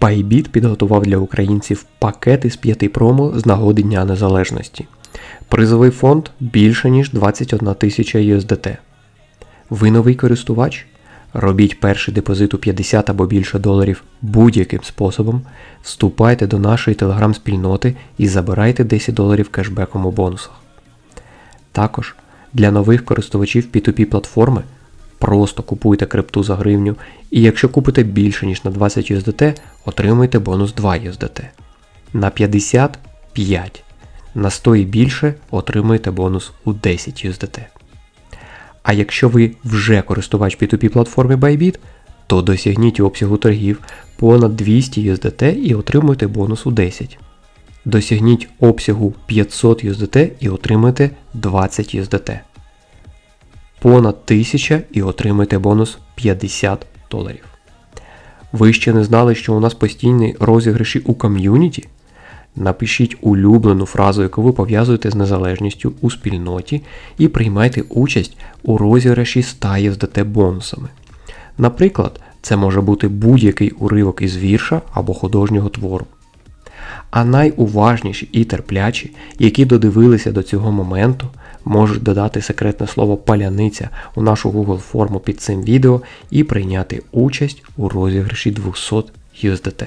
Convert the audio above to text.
Bybit підготував для українців пакет із 5 промо з нагоди Дня Незалежності. Призовий фонд більше ніж 21 тисяча USDT. Ви новий користувач? Робіть перший депозит у 50 або більше доларів будь-яким способом, вступайте до нашої телеграм-спільноти і забирайте 10 доларів кешбеком у бонусах. Також для нових користувачів P2P платформи просто купуйте крипту за гривню, і якщо купите більше ніж на 20 USDT, отримуйте бонус 2 USDT. На 50 – 5. На 100 і більше отримуєте бонус у 10 USDT. А якщо ви вже користувач P2P платформи Bybit, то досягніть обсягу торгів понад 200 USDT і отримуйте бонус у 10. Досягніть обсягу 500 USDT і отримаєте 20 USDT. Понад 1000 і отримаєте бонус 50 доларів. Ви ще не знали, що у нас постійні розіграші у ком'юніті? Напишіть улюблену фразу, яку ви пов'язуєте з незалежністю у спільноті, і приймайте участь у розіграші 100 USDT бонусами. Наприклад, це може бути будь-який уривок із вірша або художнього твору. А найуважніші і терплячі, які додивилися до цього моменту, можуть додати секретне слово паляниця у нашу Google форму під цим відео і прийняти участь у розіграші 200 USDT.